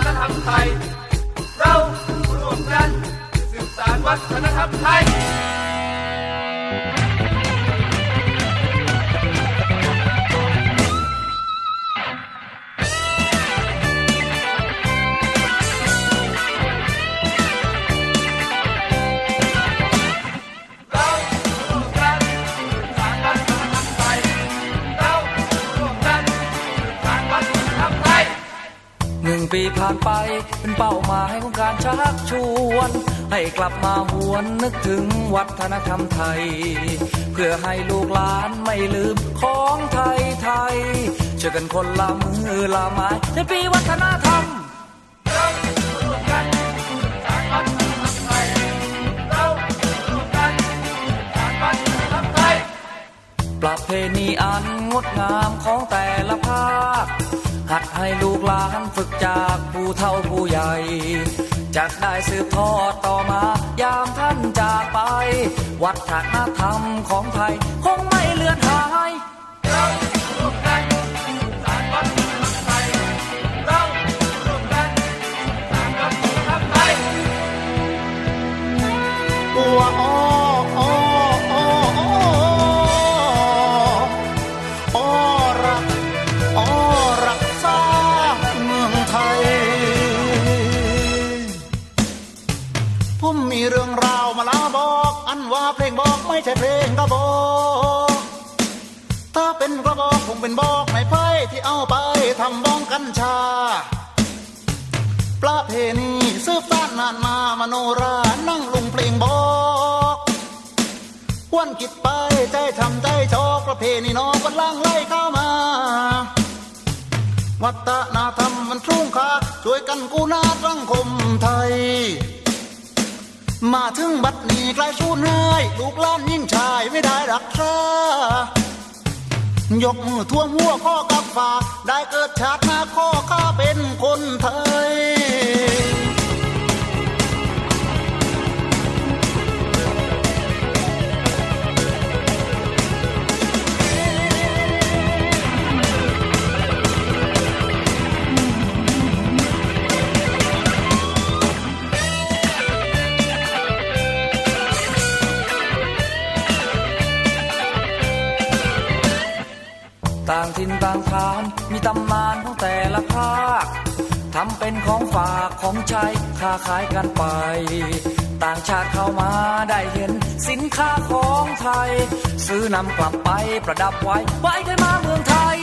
ฒนธรรมไทย เรารวมกันสืบสานวัฒนธรรมไทย ปีผ่านไปเป็นเป้าหมายของการชักชวน ให้กลับมาหวนนึกถึงวัฒนธรรมไทย เพื่อให้ลูกหลานไม่ลืมของไทยไทยช่วยกันคนละมือละไม้ในปีวัฒนธรรมเรารวมกันสร้างวันธรรมไทยเรารวมกันสร้างวันธรรมไทยประเพณีอันงดงามของแต่ละภาค หัดให้ลูกหลานฝึกจากผู้เฒ่าผู้ใหญ่จะได้สืบทอดต่อมายามท่านจากไป วัฒนธรรมของไทย คงไม่เลือนหาย มีเรื่องราวมาลาบอก อันว่าเพลงบอกไม่ใช่เพลงกระบอก ถ้าเป็นกระบอกคงเป็นบอกไม้ไผ่ที่เอาไปทำบ้องกัญชา ประเพณีสืบสานนานมามโนรานั่งลุงเพลงบอกวันกิดไปใจทำใจชอกประเพณีนอกกันล่างไล่เข้ามาวัฒนธรรมมันทุ่งคาช่วยกันกู้นาสังคมไทย มาถึงบัดนี้ใกล้สูญหายลูกล้านยิ่งชายไม่ได้รักษายกมือท่วมหัวข้อกับฝ่าได้เกิดชาติหน้าข้อข้าเป็นคนไทย ถิ่นต่างฐาน มีตำนานของแต่ละภาคทำเป็นของฝากของใช้ค้าขายกันไป ต่างชาติเข้ามาได้เห็นสินค้าของไทย ซื้อนำกลับไปประดับไว้ไว้เคยมาเมืองไทย